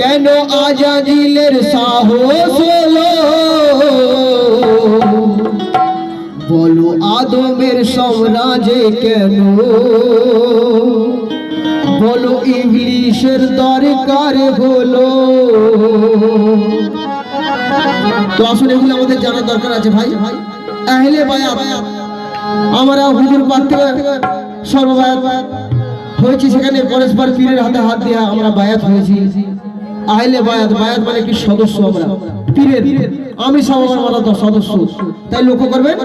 কেন আজাজিলের সাহস হলো? বলো আদমের সাম্রাজ্যে কেন? বলো ইংলিশের দরকার হলো? তো আসলে এগুলো আমাদের জানার দরকার আছে ভাই। আহলে বায়াত, আমরা হুজুর পাক থেকে সর্ববায়াত হয়েছি সেখানে পরস্পর পীরের হাতে হাত দেওয়া আমরা বায়াত হয়েছি। আহলে বায়াত বায়াত মানে কি সদস্য আমরা? পীরের। আমি সব আমার সদস্য। তাই লক্ষ্য করবেন?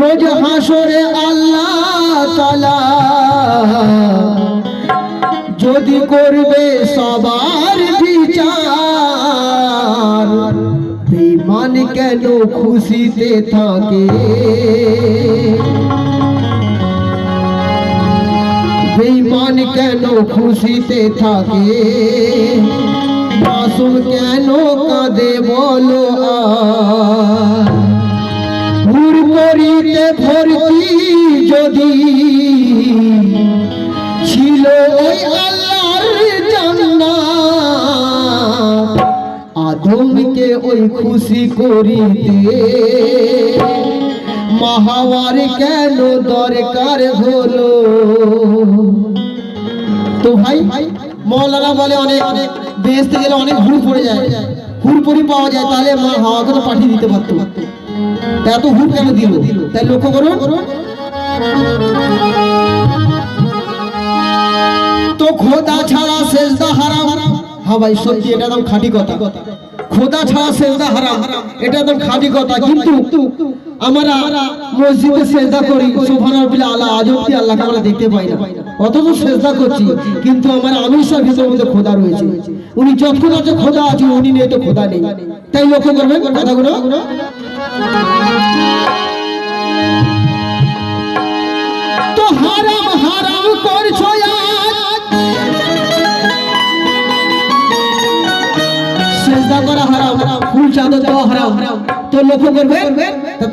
রোজ হাসরে আল্লাহ তালা যদি করবে সবার বিচার বেমান কেন খুশিতে থাকে? বেমান কেন খুশিতে থাকে? মাসুম কেন কাঁদে বলো ভুর করিতে ভর্তি যদি ছিল ওই আল্লাহর জান্নাত, আদমকে ওই খুশি করিতে। মহাওয়ার কেন দরকার হলো? তো ভাই, মৌলানা বলে অনেক অনেক বেহেস্তে গেলে অনেক হুড় পড়ে যায়। পাওয়া যায়, তাহলে মা হাওয়াকে পাঠিয়ে দিতে পারতো। এত কেন দিল? তাই লক্ষ্য করুন তো খোদা ছাড়া সেজদা হ্যাঁ ভাই এটা একদম খাঁটি কথা। খোদা ছাড়া এটা একদম খাঁটি কথা। আমরা মসজিদে সেজদা করি, সুবহানাল্লাহ আলা আজব কি আল্লাহকে আমরা দেখতে পাই না। অথচ সেজদা করছি, কিন্তু আমার আমিষের ভিতরের মধ্যে খোদা রয়েছে। উনি যতক্ষণ আছে খোদা আছে, উনি নেই তো খোদা নেই। তাই লক্ষ্য করবেন কথাগুলো।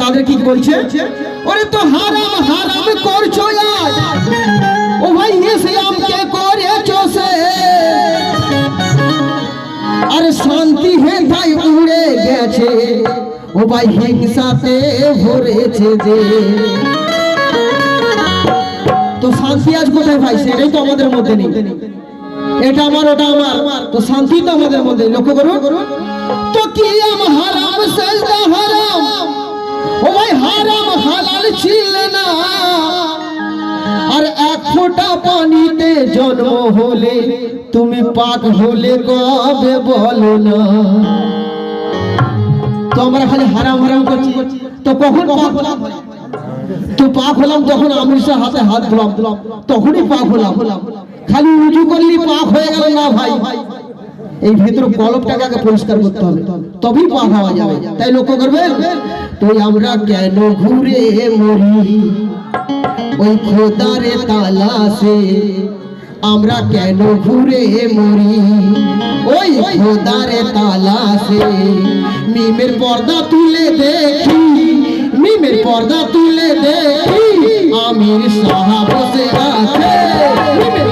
তাদের কি বলছে ওরে তো হারাম হারাম করছ ইসলামকে করেছ সে। আরে শান্তি হে ভাই উড়ে গেছে, ও ভাই হিংসাতে ভরেছে যে। তো শান্তি আজ কোথায় ভাই? সেটাই তো আমাদের মধ্যে নেই। এটা আমার, ওটা আমার। তো শান্তি তো আমাদের মধ্যে লক্ষ্য করুন। তো কি হারাম সেজদা হারাম? ও ভাই হারাম, হালাল ছিল না। আর এক ফোঁটা পানিতে জন্ম হলে তুমি পাক হলে কবে বলো না? তো আমরা খালি হারাম হারাম করছি। তো কখন পাক হলাম? তো পাক হলাম তখন আমিষের হাতে হাত ধুলাম। তখনই পাক হলাম। খালি উজু করলি পাক হয়ে গেল না ভাই? এই ভেতর কলপটাকে আগে পরিষ্কার করতে হবে। তবেই পাক হওয়া যাবে। তাই লক্ষ্য করবেন? তো আমরা কেন ঘুরে মরি? ওই খোদারে তালাশে আমরা কেন ঘুরে মরি? ওই খোদারে তালাশে মিমের পর্দা তুলে দেখি, মিমের পর্দা তুলে দেখি, আমির সাহাবসে আছে। মিমের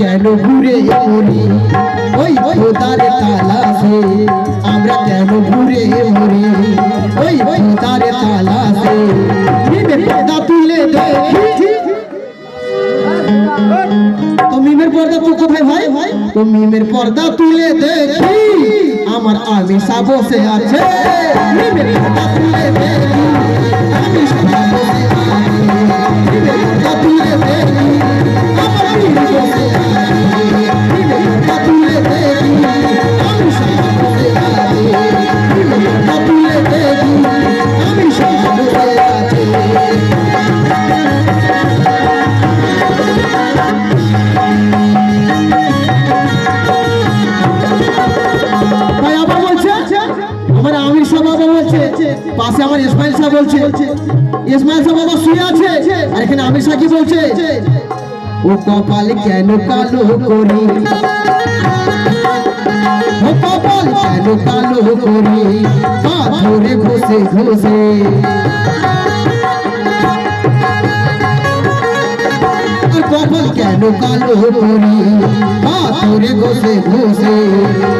কেন ঘুরে মরি? ওই খোদারে তালাশে আমরা কেন ঘুরে মরি? ওই খোদারে তালাশে পর্দা তুলে তো মিমের পর্দা তো কোথায় ভাই? তো মিমের পর্দা তুলে দেখি, আমার আমিষা বসে আছে। মিমের পর্দা তুলে দেখি, আমিষা বসে আছে। মিমের পর্দা তুলে দেখি বলছে ইসমাইল সাহেব বাবা শুয়ে আছে আর এখানে আমির সাহেব কি বলছে ও কপাল কেন কালো করি ও কপাল কেন কালো করি পাথরে ঘষে ঘষে আর কপাল কেন কালো করি পাথরে ঘষে ঘষে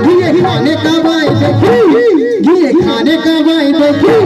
গিয়ে খানে কাবাই দেখি গিয়ে খানে কাবাই দেখি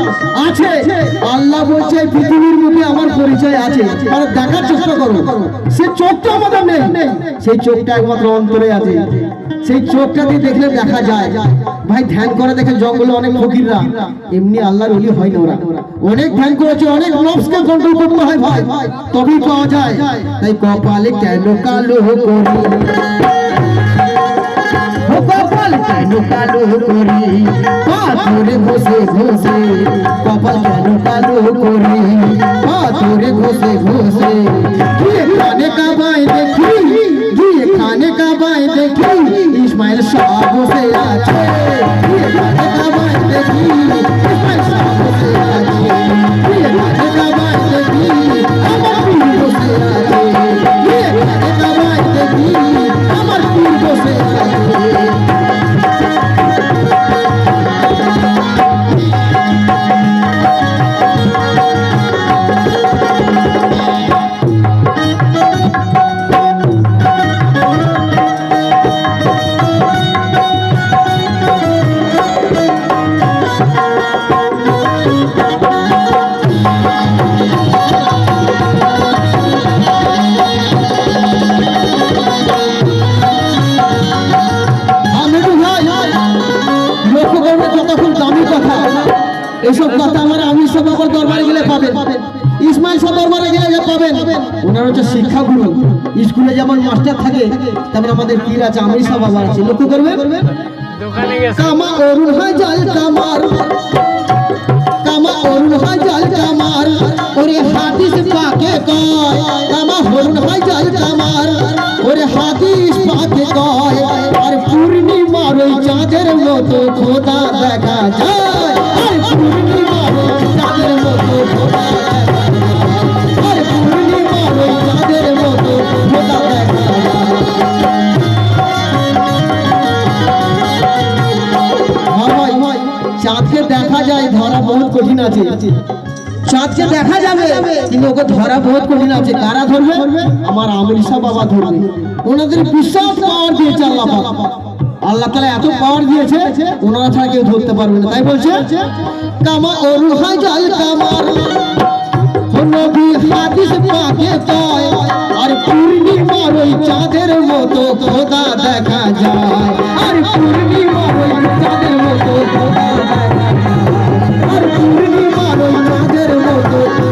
আছে। আল্লাহ বলছে, পৃথিবীর মধ্যে আমার পরিচয় আছে। দেখার চেষ্টা করো। সে চোখটা আমাদের নেই। সেই চোখটা একমাত্র অন্তরে আছে। সেই চোখটা দিয়ে দেখলে দেখা যায়। ভাই, ধ্যান করে দেখে জঙ্গলে অনেক ফকিররা। এমনি আল্লাহর ওলি হয় না ওরা। অনেক ধ্যান করেছে, অনেক নফসকে কন্ট্রোল করতে হয় ভাই। তবেই পাওয়া যায়। তাই কপালে কেন কালো করি? ও কপাল কেন কালো করি? পাথর ঘষে ঘষে, কপাল কেন কালো করি? পাথর ঘষে ঘষে গিয়ে খানে কাবায় দেখি গিয়ে খানে কাবায় দেখি, ইসমাইল সব বসে আছে। খানে কাবাই হচ্ছে শিক্ষাগুরু। স্কুলে যেমন মাস্টার থাকে তেমন আমাদের পীর আছে আমি সব বাবা আছে। লক্ষ্য করবে কামা অরুণ কামার। কামা অরুণ কামার। ওরে হাদিস পাকে কয় কামা অরুণ জাল কামার। ওরে হাদিস পাকে কয় আর পূর্ণিমার ওই চাঁদের মতো খোদা দেখা যায়। আর পূর্ণিমার চাঁদের মতো খোদা দেখা কঠিন আছে। চাঁদকে দেখা যাবে। কিন্তু ওকে ধরা বহুত কঠিন আছে। কারা ধরবে? আমার আমরিসা বাবা ধরবে। ওনাদের বিশাল পাওয়ার দিয়েছে আল্লাহ আল্লাহ তালা এত পাওয়ার দিয়েছে ওনারা ছাড়া কেউ ধরতে পারবে না। তাই বলছে কামা কামার। নবী হাদিস পাকে আর পূর্ণিমার ওই চাঁদের মতো খোদা দেখা যায়। আর পূর্ণিমার ওই চাঁদের মতো খোদা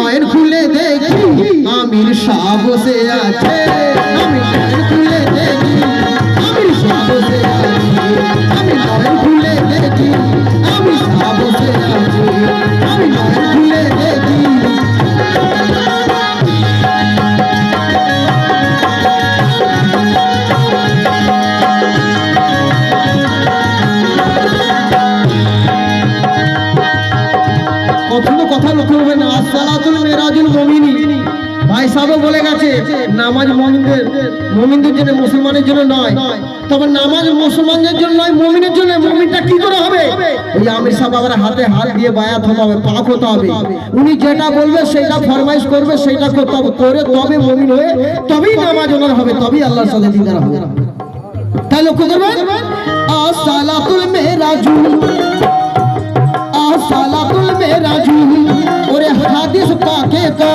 নয়ন খুলে দেখি, আমির শাহ বসে আছে। আমি নয়ন খুলে দেখি, আমির শাহ বসে আছে। আমি নয়ন খুলে দেখি আমি শাহ বসে আছে। আমি নয়ন খুলে দেখি। নামাজ মমিনদের মমিনদের জন্য মুসলমানের জন্য নয়। তবে নামাজ মুসলমানদের জন্য নয়, মমিনের জন্য। মমিনটা কি করে হবে? ওই আমির সাহেব আবার হাতে হাত দিয়ে বায়াত হবে, পাক হতে হবে। উনি যেটা বলবে, সেটা ফরমাইশ করবে, সেটা করতে হবে। করে তবে মমিন হয়ে, তবেই নামাজ ওনার হবে, তবেই আল্লাহর সাথে দিদার হবে। তাই লক্ষ্য করবেন আসসালাতুল মেরাজু আসসালাতুল মেরাজু, ওরে হাদিস পাকে কা।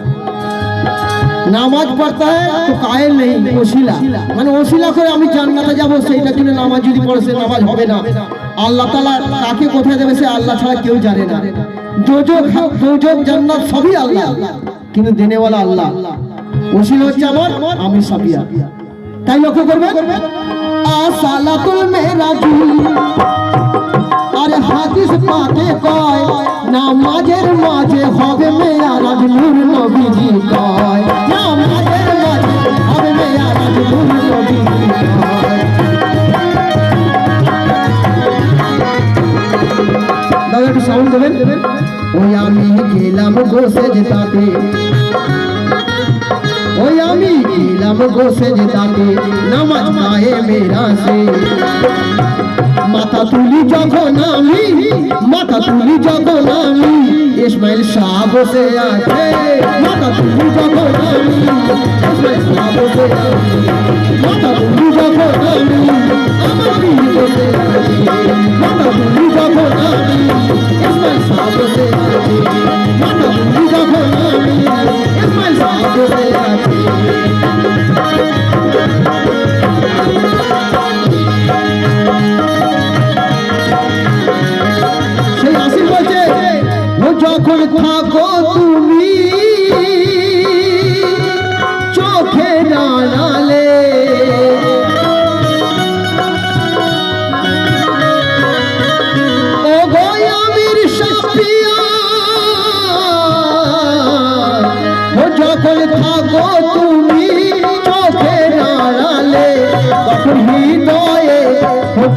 নামাজ পড়তে হয়, তো কায়েল নেই ওসিলা মানে ওসিলা করে আমি জান্নাতে যাব, সেইটার জন্য নামাজ যদি পড়ে, সে নামাজ হবে না। আল্লাহ তালা কাকে কোথায় দেবে সে আল্লাহ ছাড়া কেউ জানে না। দোজক দোজক জান্নাত সবই আল্লাহ। কিন্তু দেনেওয়ালা আল্লাহ। ওসিলা হচ্ছে আমার, আমি সাবিয়া তাই লক্ষ্য করবে আসালাতুল মেরাজু। হাদিস পাকে কয় নামাজের মাঝে হবে মেয়ারাজ নূর নবীজি কয় নামাজের মাঝে হবে মেয়ারাজ নূর নবীজি কয় দাদা একটু সাউন্ড দেবেন ওই আমি গেলাম বসে যেতাতে ওই আমি গেলাম বসে যেতাতে নামাজ পায়ে মেরা সে মাথা তুলি যখন আমি মাথা তুলি যখন আমি ইসমাইল শাহ বসে আছে। মাথা তুলি যখন আমি ইসমাইল শাহ বসে আছে। মাথা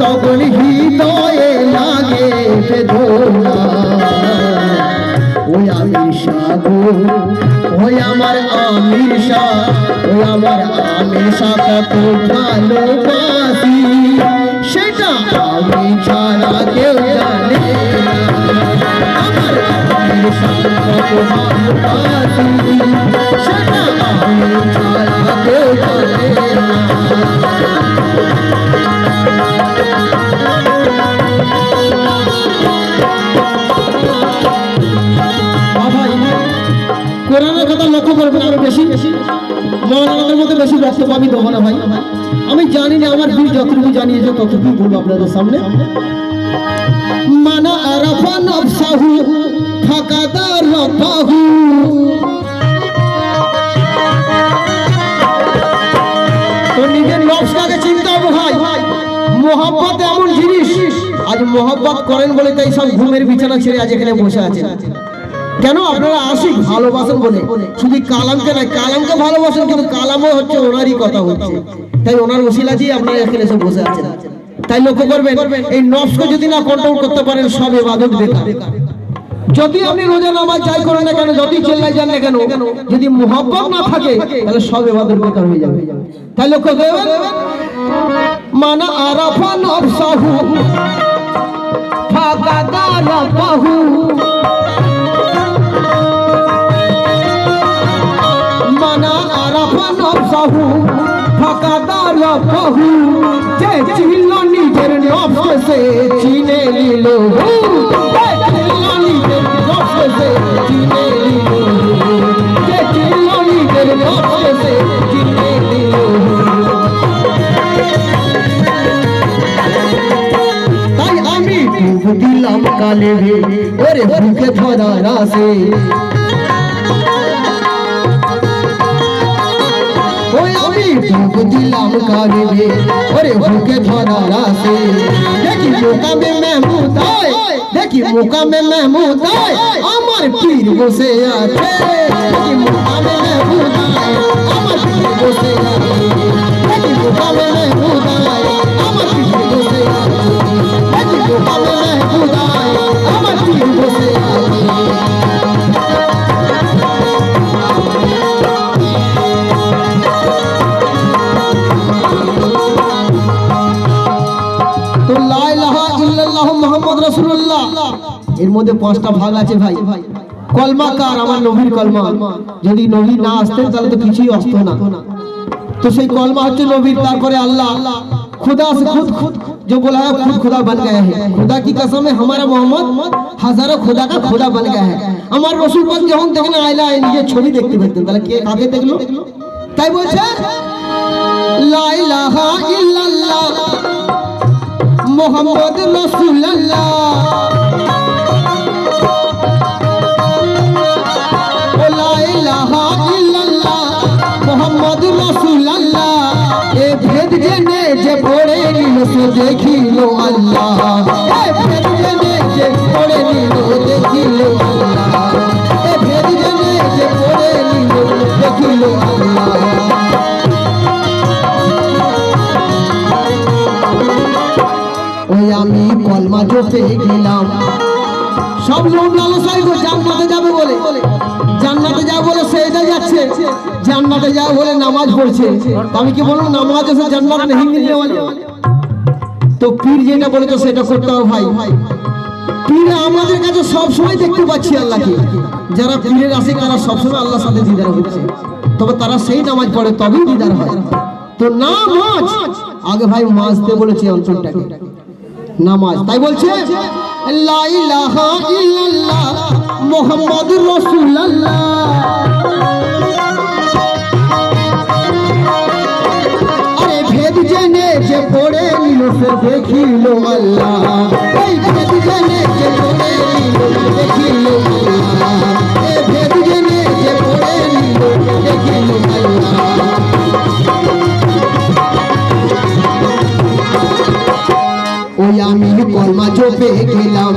তখন হৃদয়ে লাগে ওই আমির শাহ ওই আমার আমির শাহ, ওই আমার আমির শাহ কত ভালোবাসি? সেটা আমি ছাড়া কেউ জানে। আমার আমির শাহ কত ভালোবাসি? সেটা আমি ছাড়া কেউ জানে কথা লক্ষ্য করবেন আরও বেশি মৌলানাদের মধ্যে বেশি দেবো না ভাই। আমি জানি না আমার বীর যতটুকু জানিয়েছে ততটুকু বলব আপনাদের সামনে। মানা এমন জিনিস, আজ মোহাম্মত করেন বলে তাই সব ঘুমের বিছানা ছেড়ে আজ এখানে বসে আছেন। কেন আপনারা আশিক ভালোবাসেন বলে? শুধু কালামকে নয়, কালামকে ভালোবাসেন, কিন্তু কালামও হচ্ছে ওনারই কথা হচ্ছে। তাই ওনার ওসিলা দিয়ে আপনারা এখানে এসে বসে আছেন। তাই লক্ষ্য করবেন, এই নফসকে যদি না কন্ট্রোল করতে পারেন, সব এবাদত বেকার। যদি আপনি রোজা নামাজ যাই করেন না কেন, যদি চেল্লাই যান না কেন, যদি মোহাব্বত না থাকে, তাহলে সব এবাদত বেকার হয়ে যাবে। তাই লক্ষ্য করবেন, মানা আরাফা নফসাহু ফাকাদা রাব্বাহু চিনল নিজের নফসে চিনে নিল চিনল নিজের নফসে চিনে নিল যে চিনল নিজের কালে ওরে বুকে ধরার আসে দিলাম কারিবে ওরে বুকে ধরার আসে দেখি মোকামে মেহমুদ আয় দেখি মোকামে মেহমুদ আয় আমার পীর বসে আছে। দেখি মোকামে মেহমুদ আয় আমার পীর বসে আছে। দেখি মোকামে মেহমুদ আয় আমার পীর বসে আছে। মধ্যে পাঁচটা ভাগ আছে ভাই। কলমা কার? আমার নবীর কলমা। যদি নবী না আসতেন, তাহলে তো কিছুই আসতো না। তো সেই কলমা হচ্ছে নবীর, তারপরে আল্লাহ। खुदा से खुद खुद जो बोला है खुद खुदा बन गया है खुदा की कसम है हमारा मोहम्मद हजारों আমার রসুল পাক যখন দেখেন আইলা নিজে ছবি দেখতে পেতেন তাহলে কে আগে দেখল? তাই বলছে, লা ইলাহা ইল্লাল্লাহ, মুহাম্মদ রাসূলুল্লাহ। সে দেখিল আল্লাহ। দেখিল আল্লাহ। ওই আমি কলমা জোতে গেলাম। সব লোক লালসাই গো, জান্নাতে যাবে বলে। জান্নাতে যাবে বলে সেইটা যাচ্ছে। জান্নাতে যাবে বলে নামাজ পড়ছে। আমি কি বলব নামাজ এসে জান্নাত নেই? তো পীর যেটা বলেছে সেটা করতে হবে ভাই। পীর আমাদের কাছে সব সময় দেখতে পাচ্ছি আল্লাহকে। যারা পীরের আসে তারা সবসময় আল্লাহর সাথে দিদার হচ্ছে। তবে তারা সেই নামাজ পড়ে, তবেই দিদার হয়। তো নামাজ আগে ভাই মাজতে বলেছে অঞ্চলটাকে। নামাজ তাই বলছে, লা ইলাহা ইল্লাল্লাহ মুহাম্মাদুর রাসূলুল্লাহ। যে পড়ে সে দেখিল আল্লাহ। এই ভেদ জেনে যে পড়ে নিল, দেখিল আল্লাহ। এ ভেদ জেনে যে পড়ে আমি কলমা জপে গেলাম।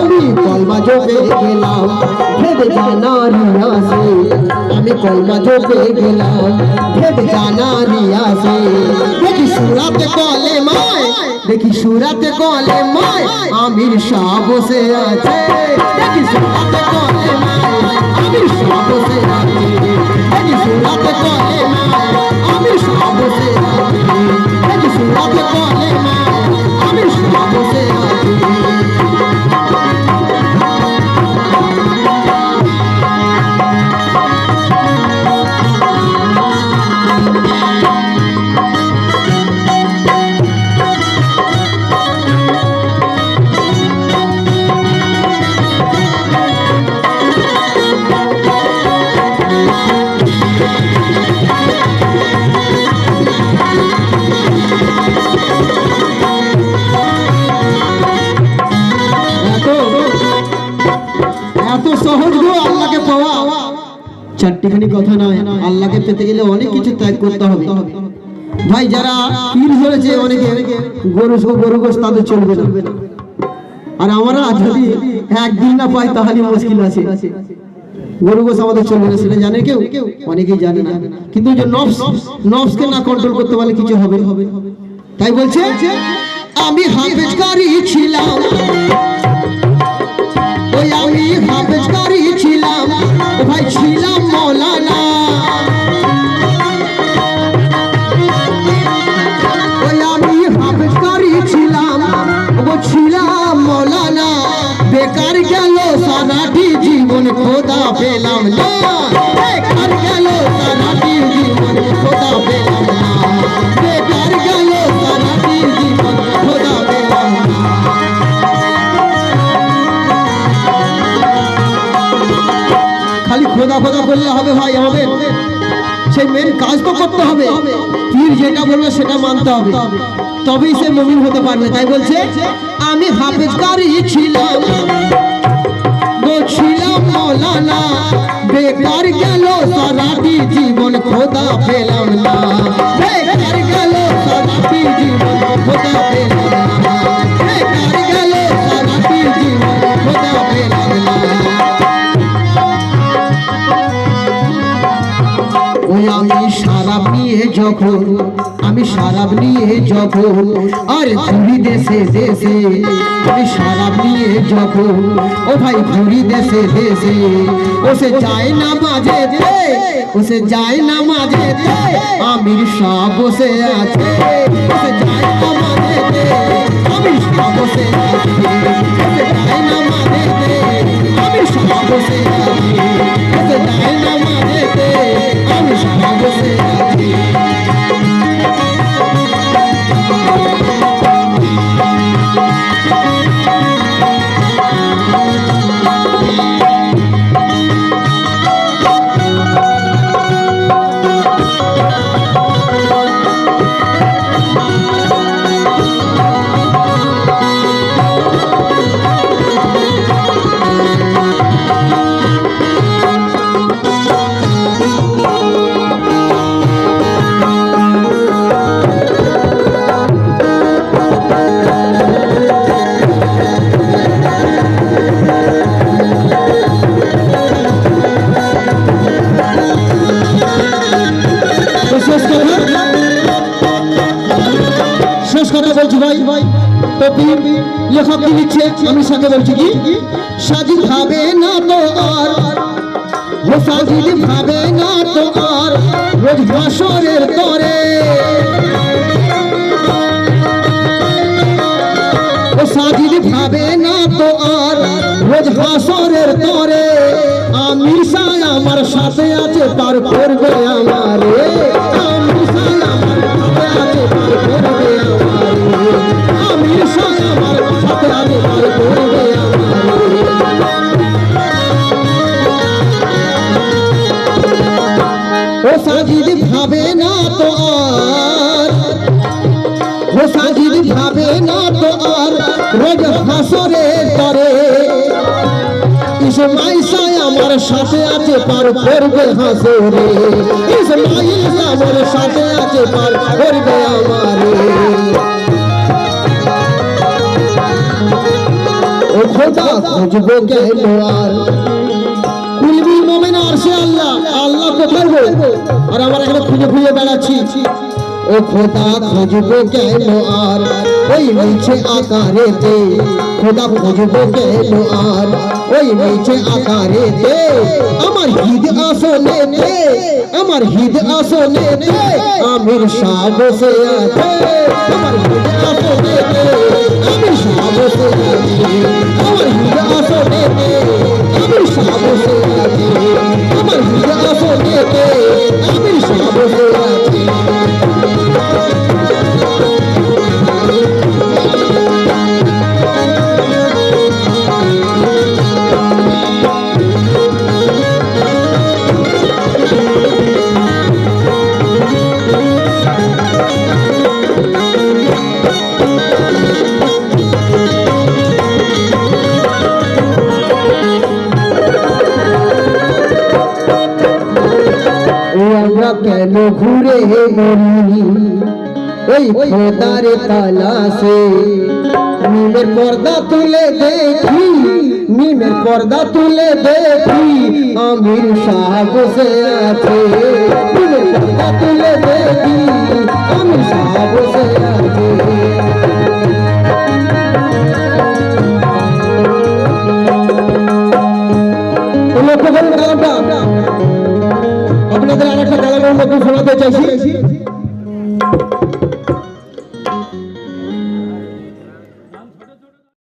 আমি কলমা জপে গেলাম। ভেবে জানা রিয়াসে আমি কলমা জপে গেলাম। ভেবে জানা রিয়াসে দেখি সুরাতে কলে মায়। দেখি সুরাতে কলে মায়। আমির শাহ বসে আছে। দেখি সুরাতে কলে মায়। আমির শাহ বসে আছে। দেখি সুরাতে কলে মায়। আমির শাহ বসে আছে। দেখি সুরাতে কলে মায়। আমির শাহ বসে আছে। পেতে গেলে অনেক কিছু ত্যাগ করতে হবে। ভাই, যারা পীর ধরেছে, অনেকে গরু গরু গোস তাদের চলবে না। আর আমরা যদি একদিন না পাই, তাহলে মুশকিল আছে। গরু গোস আমাদের চলবে না, সেটা জানে কেউ? অনেকেই জানে না। কিন্তু যে নফস, নফসকে না কন্ট্রোল করতে পারলে কিছু হবে তাই বলছে, আমি হাফেজকারী ছিলাম। ওই আমি হাফেজকারী ছিলাম। ভাই, ছিলাম খোদা পেলাম না। খালি খোদা খোদা করলে হবে ভাই আমাদের সেই মেন কাজ তো করতে হবে। পীর যেটা বলবে সেটা মানতে হবে। তবেই সে মমিন হতে পারবে। তাই বলছে, আমি হাফেজ কারি ছিলাম। ছিলাম মৌলানা, বেকার গেল সারাটি জীবন, খোদা পেলাম না। বেকার গেল সারাটি জীবন, খোদা পেলাম যখন, আমি সারাপ নিয়ে যখন, আরে ঘুরি দেশে দেশে, আমি সারাপ নিয়ে যখন, ও ভাই ঘুরি দেশে দেশে, ও সে যায় না মাঝে ও সে যায় না মাঝে আমির শাহ বসে আছে সে বসে আছে বসে আমি আমি সাথে বলছি কি? সাজি ভাবে না তো আর ও সাজিদ ভাবে না তো আর, রোজ বাসরের তরে সাথে আছে পার করবে হাসরে ইসমাইল আমার সাথে আছে পার করবে আমারে। ও খোদা খুঁজবো কেন আর? কুলবি মোমেন সে আল্লাহ আল্লাহ কোথায় আর আমার এখানে খুঁজে খুঁজে বেড়াচ্ছি। ও খোদা খুঁজবো কেন আর ওই নিচে আকারেতে খোদা খুঁজবো কেন আর ওই নিচে আকারেতে আমার হিদ আসনেতে আমার হিদ আসনেতে আমির শাহ বসে আছে আমার হিদ আসনেতে আমির শাহ বসে আছে আমার হিদ আসনেতে আমির শাহ বসে আছে আমার হিদ আসনেতে আমির শাহ বসে আছে কেন ঘুরে মরি ওই খোদার তালাশে নিমের পর্দা তুলে দেখি নিমের পর্দা তুলে দেখি, আমির শাহ বসে আছে। নিমের পর্দা তুলে দেখি, আমির শাহ বসে আছে। কালামটা আপনাদের আর একটা কালামের মধ্যে শোনাতে চাইছি।